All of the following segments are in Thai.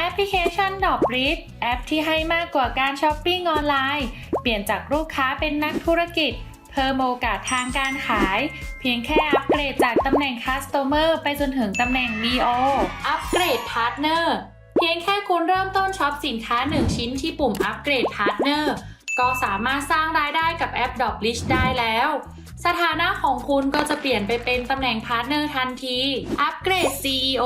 แอปพลิเคชันดอบริดแอปที่ให้มากกว่าการช้อปปิ้งออนไลน์ เปลี่ยนจากลูกค้าเป็นนักธุรกิจ เพิ่มโอกาสทางการขาย เพียงแค่อัปเกรดจากตำแหน่ง Customer ไปจนถึงตำแหน่ง BO อัปเกรด Partner เพียงแค่คุณเริ่มต้นช็อปสินค้า 1 ชิ้นที่ปุ่มอัปเกรด Partner ก็สามารถสร้างรายได้กับแอป d o p l i s h ได้แล้ว สถานะของคุณก็จะเปลี่ยนไปเป็นตำแหน่งพาร์ทเนอร์ทันที อัปเกรด CEO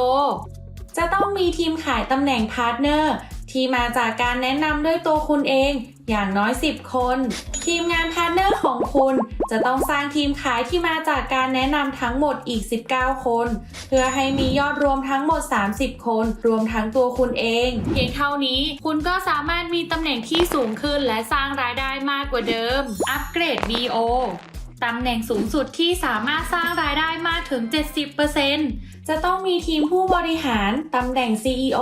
จะต้องมีทีมขายตำแหน่งพาร์ทเนอร์ที่มาจากการแนะนำด้วยตัวคุณเองอย่างน้อย 10 คน ทีมงานพาร์ทเนอร์ของคุณ จะต้องสร้างทีมขายที่มาจากการแนะนำทั้งหมดอีก 19 คน เพื่อให้มียอดรวมทั้งหมด 30 คน รวมทั้งตัวคุณเอง เพียงเท่านี้คุณก็สามารถมีตำแหน่งที่สูงขึ้นและสร้างรายได้มากกว่าเดิม อัปเกรด BO ตำแหน่งสูงสุดที่สามารถสร้างรายได้มากถึง 70%จะต้องมีทีมผู้บริหารตำแหน่ง CEO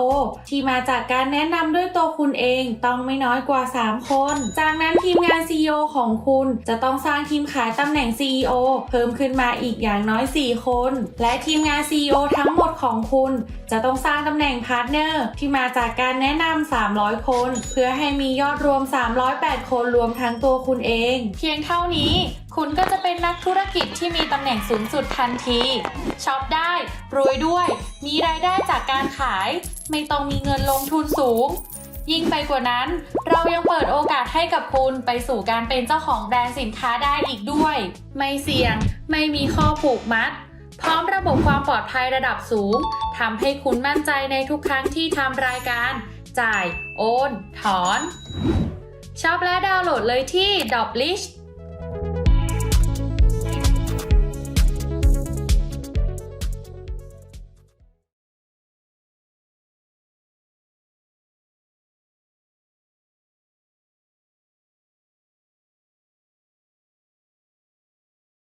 ที่มาจากการแนะนำด้วยตัวคุณเองต้องไม่น้อยกว่า 3 คน จากนั้นทีมงาน CEO ของคุณ จะต้องสร้างทีมขายตำแหน่ง CEO เพิ่มขึ้นมาอีกอย่างน้อย 4 คน และทีมงาน CEO ทั้งหมดของคุณ จะต้องสร้างตำแหน่งพาร์ทเนอร์ที่มาจากการแนะนำ300 คน เพื่อให้มียอดรวม 308 คนรวมทั้งตัวคุณเอง เพียงเท่านี้ คุณก็จะเป็นนักธุรกิจที่มีตำแหน่งสูงสุดทันทีช็อปได้ รวยด้วย มีรายได้จากการขาย ไม่ต้องมีเงินลงทุนสูง ยิ่งไปกว่านั้น เรายังเปิดโอกาสให้กับคุณไปสู่การเป็นเจ้าของแบรนด์สินค้าได้อีกด้วย ไม่เสี่ยง ไม่มีข้อผูกมัด พร้อมระบบความปลอดภัยระดับสูงทำให้คุณมั่นใจในทุกครั้งที่ทำรายการ จ่าย โอน ถอนช็อปและดาวน์โหลดเลยที่ d o p l i s h